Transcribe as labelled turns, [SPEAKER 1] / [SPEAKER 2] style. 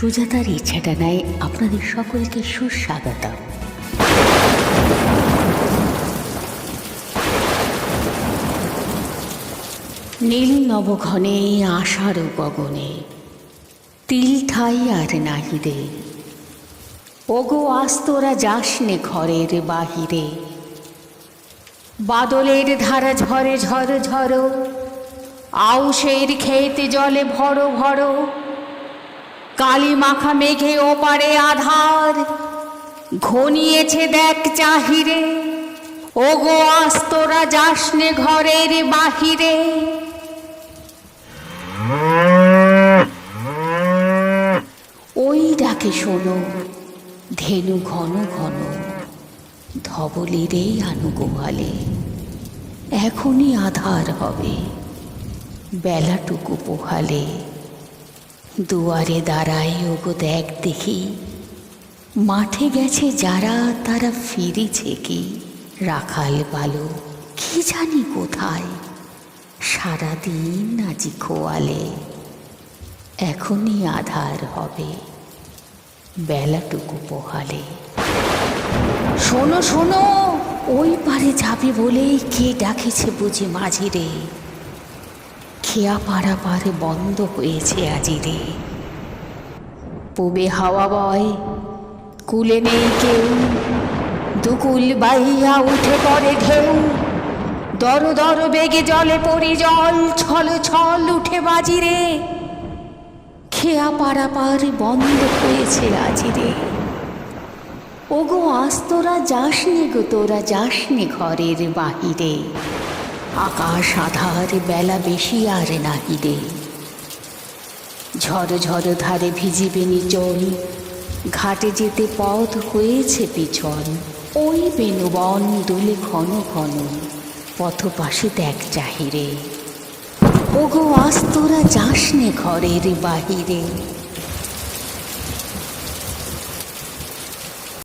[SPEAKER 1] সুজাতার ইচ্ছাটা নেয় আপনাদের সকলকে সুস্বাগতম। নীল নবঘনে আশার গগনে, তিল ঠাই আর নাহিরে, ওগো আস্তরা যাসনে ঘরের বাহিরে। বাদলের ধারা ঝরে ঝর ঝরো আউশের খেতে জলে ভরো ভরো কালী মাখা মেঘে ওপারে আধার। ঘনিয়েছে দেখ চাহিরে, ওগো আস্তরা যাসনে ঘরের বাহিরে। ওই ডাকে শোনো, ধেনু ঘন ঘন ধবলিরে আনুগোহালে এখনই আধার হবে, বেলাটুকু পোহালে। দুয়ারে দাঁড়াই ওগো দেখ দেখি। মাঠে গেছে যারা, তারা ফিরেছে কি? রাখাল বালো, কি জানি কোথায়? সারাদিন আজি খোয়ালে, এখনই আধার হবে বেলাটুকু পোহালে। শোনো শোনো, ওই পারে যাবে বলেই কে ডাকেছে বুঝি মাঝিরে। খেয়া পাড়া পারে বন্ধ হয়েছে আজি রে পুবে হাওয়া বয়, কুলে নেই কেউ। দুকুল বাইয়া উঠে পড়ে ঢেউ। দর দর বেগে জলে পড়ি জল, ছল ছল উঠে বাজিরে। খেয়া পাড়া পার বন্ধ হয়েছে আজি রে ওগো আজ তোরা যাসনি গো, তোরা যাসনি ঘরের বাহিরে। আকাশ আধার বেলা বেশি আর নাহি রে ঝড় ঝড় ধারে ভিজিবে নিচল ঘাটে যেতে পথ হয়েছে পিছন। ওই বেনুবন দোলে ঘন ঘন, পথ পাশে দেখ চাহিরে ওগো আজ তোরা যাসনে ঘরের বাহিরে।